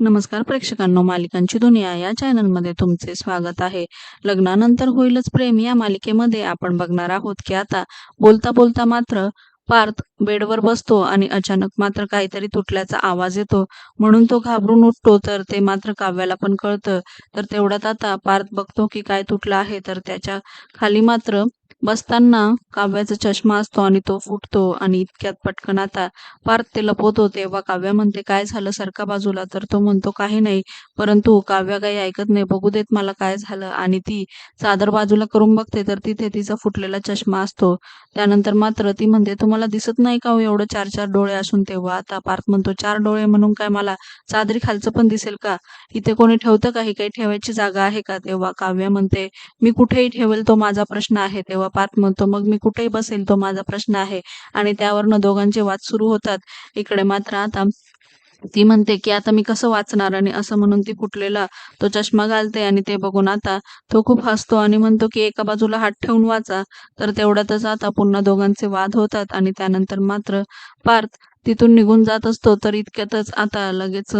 नमस्कार प्रेक्षकांनो मालिकांची दुनिया या चॅनलमध्ये तुमचे स्वागत आहे. लग्नानंतर होईलच प्रेम या मालिकेमध्ये आपण बघणार आहोत की आता बोलता बोलता मात्र पार्थ बेडवर बसतो आणि अचानक मात्र काहीतरी तुटल्याचा आवाज येतो. म्हणून तो घाबरून उठतो तर ते मात्र काव्याला पण कळतं. तर तेवढ्यात आता पार्थ बघतो की काय तुटलं आहे तर त्याच्याखाली मात्र बसताना काव्याचा चष्मा असतो आणि तो फुटतो आणि इतक्यात पटकन आता पार्थ ते लपवतो तेव्हा काव्या म्हणते काय झालं सरका बाजूला? तर तो म्हणतो काही नाही. परंतु काव्या काही ऐकत नाही. बघू देत मला काय झालं. आणि ती चादर बाजूला करून बघते तर तिथे तिचा फुटलेला चष्मा असतो. त्यानंतर मात्र ती म्हणते तुम्हाला दिसत नाही का हो एवढं चार चार डोळे असून तेव्हा? आता पार्थ म्हणतो चार डोळे म्हणून काय मला चादरी खालचं पण दिसेल का? इथे कोणी ठेवतं का? ही काही ठेवायची जागा आहे का? तेव्हा काव्य म्हणते मी कुठेही ठेवेल तो माझा प्रश्न आहे. तेव्हा पार्थ म्हणतो मग मी कुठेही बसेल तो माझा प्रश्न आहे. आणि त्यावरनं दोघांचे वाद सुरू होतात. इकडे मात्र आता ती म्हणते की आता मी कसं वाचणार? आणि असं म्हणून ती फुटलेला तो चष्मा घालते आणि ते बघून आता तो खूप हसतो आणि म्हणतो की एका बाजूला हात ठेवून वाचा. तर तेवढ्यातच आता पुन्हा दोघांचे वाद होतात आणि त्यानंतर मात्र पार्थ तिथून निघून जात असतो. तर इतक्यातच आता लगेच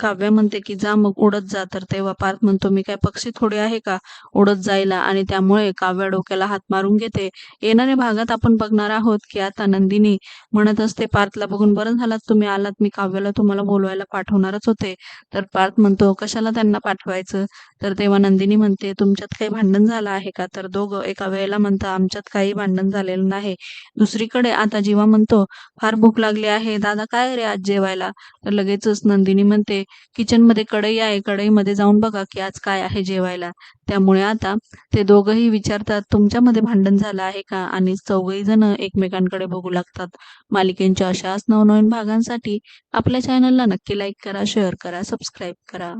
काव्य म्हणते की जा मग उडत जा तर तेव्हा पार्थ म्हणतो मी काय पक्षी थोडे आहे का? उडत जायला. आणि त्यामुळे काव्या डोक्याला हात मारून घेते. येणाऱ्या भागात आपण बघणार आहोत की आता नंदिनी म्हणत असते पार्थला बघून बरं झालात तुम्ही आलात मी काव्याला तुम्हाला बोलवायला पाठवणारच होते. तर पार्थ म्हणतो हो, कशाला त्यांना पाठवायचं? तर तेव्हा नंदिनी म्हणते तुमच्यात काही भांडण झालं आहे का? तर दोघं एका वेळेला म्हणता आमच्यात काही भांडण झालेलं नाही. दुसरीकडे आता जीवा म्हणतो फार भूक लागली आहे दादा काय रे आज जेवायला? तर लगेचच नंदिनी म्हणते किचनमध्ये कढई आहे कढईमध्ये जाऊन बघा की आज काय आहे जेवायला. त्यामुळे आता ते दोघंही विचारतात तुमच्यामध्ये भांडण झालं आहे का? आणि चौघही जण एकमेकांकडे बघू लागतात. मालिकेंच्या अशाच नवनवीन भागांसाठी आपल्या चॅनलला नक्की लाईक करा शेअर करा सबस्क्राईब करा.